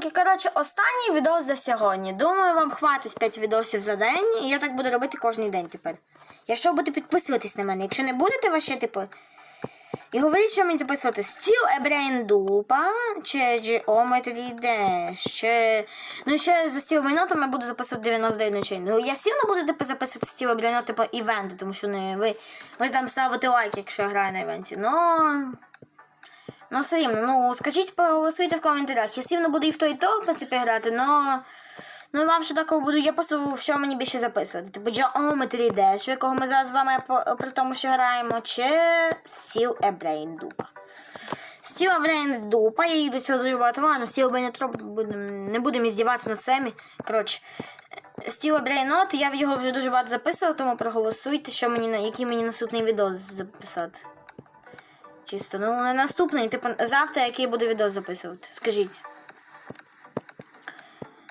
Коротше, останній відос за сьогодні. Думаю, вам хватить 5 відосів за день, і я так буду робити кожен день тепер. Якщо будете підписуватись на мене, якщо не будете, ще, типу. І говоріть, що мені записувати стіл Ебрейн Дупа, чи Geometry Dash, чи... Ну, ще за стіл Вайнотом я буду записувати 99 ночей. Ну, я сильно буду типу, записувати стіл Ебрейно, типу, івенти, тому що не ви, ви там ставите лайк, якщо я граю на івенті. Ну... Ну, все рівно, ну скажіть, проголосуйте в коментарях. Я сильно буду і в той, і то, в принципі, грати, но. Ну, вам ще такого буду, я просто що мені більше записувати. Типу Geometry Dash, в якого ми зараз з вами при тому, що граємо, чи Steel a Brain Dupa. Steel a Brain Dupa, я їх до цього багато ладно, Steel Brain Dupa не будемо іздіватися над цими. Коротше, Steel a Brain Not, я його вже дуже багато записував, тому проголосуйте, що який мені наступний відео записати. Чисто, ну на наступний, типу, завтра який буду відео записувати. Скажіть.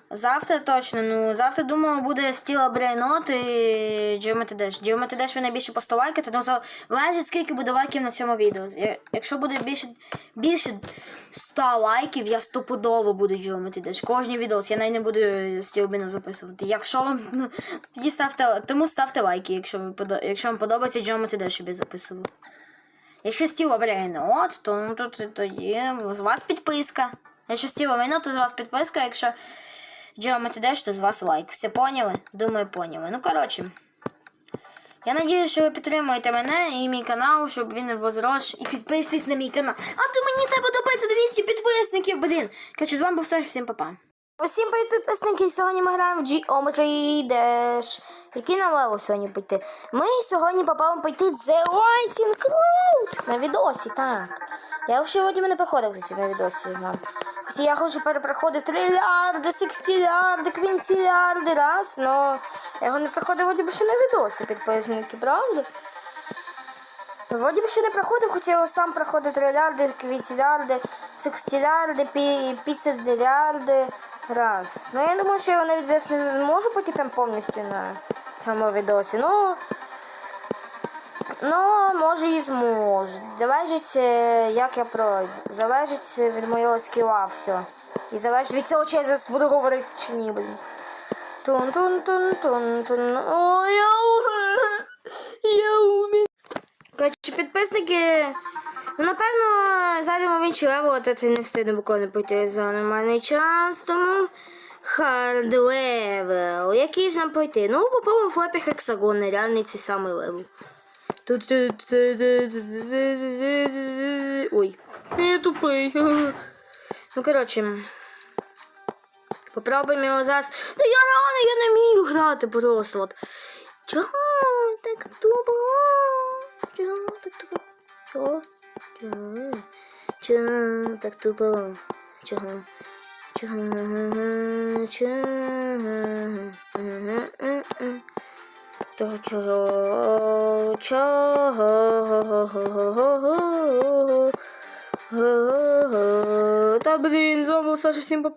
Завтра точно, ну завтра думаю, буде Steel Brainot і Geometry Dash. Geometry Dash ви найбільше просто лайкати, ну залежить скільки буде лайків на цьому відео. Якщо буде більше більше 100 лайків, я стопудово буду Geometry Dash. Кожний відос, я навіть не буду Steel Brainot записувати. Якщо вам, ну, тоді ставте, тому ставте лайки, якщо, ви, якщо вам подобається Geometry Dash, щоб я записував. Якщо стіла Брейнот, то ну, то, то, тоді з вас підписка. Якщо стіла Брейнот, то з вас підписка, якщо Geometry Dash, то з вас лайк. Все поняли? Думаю, поняли. Ну, коротше. Я надію, що ви підтримуєте мене і мій канал, щоб він возрос. І підписуйтесь на мій канал. А то мені треба добити 200 підписників, блін. Коротше, з вами був Саш, всім па-па. Усім привіт, підписники! Сьогодні ми граємо в Geometry Dash. Який нам левел сьогодні пойти? Ми сьогодні попали пойти The Lightning Road на відосі, так. Я ще сьогодні не проходив на відосі. Да. Хоча я хочу перепроходив трилярди, секстилярди, квінтилярди раз, но я його не проходив вроді би ще на відосі, підписники, правда? Вроді би ще не проходив, хоча я його сам проходив трилярди, квітілярди, секстилярди, пі, раз. Ну я думаю, що я навіть зараз не можу пойти прям повністю на цьому відосі. Ну, ну може і зможу. Залежить, е, як я пройду. Залежить від моєго скіла все. І залежить від цього, чи я зараз буду говорити чи ні, блін. тун тун тун тун тун О, я умер. Я умер. Коротше, підписники. Ну, напевно, зайдемо в інший левел, а це не встигне буквально пройти за нормальний час, тому хард левел. Який ж нам пройти? Ну, попробуємо флопі хексагон, нереальний цей самий левел. Ой. Я тупий. Ну, коротше. Попробуємо його зараз. Та я рано, я не вмію грати просто. От. Чого так тупо? Чого так тупо? Чого? Чого? Чого так тупо? Чого? Чого? Чого? То чого? Чого? Та блін, знову Саша всім.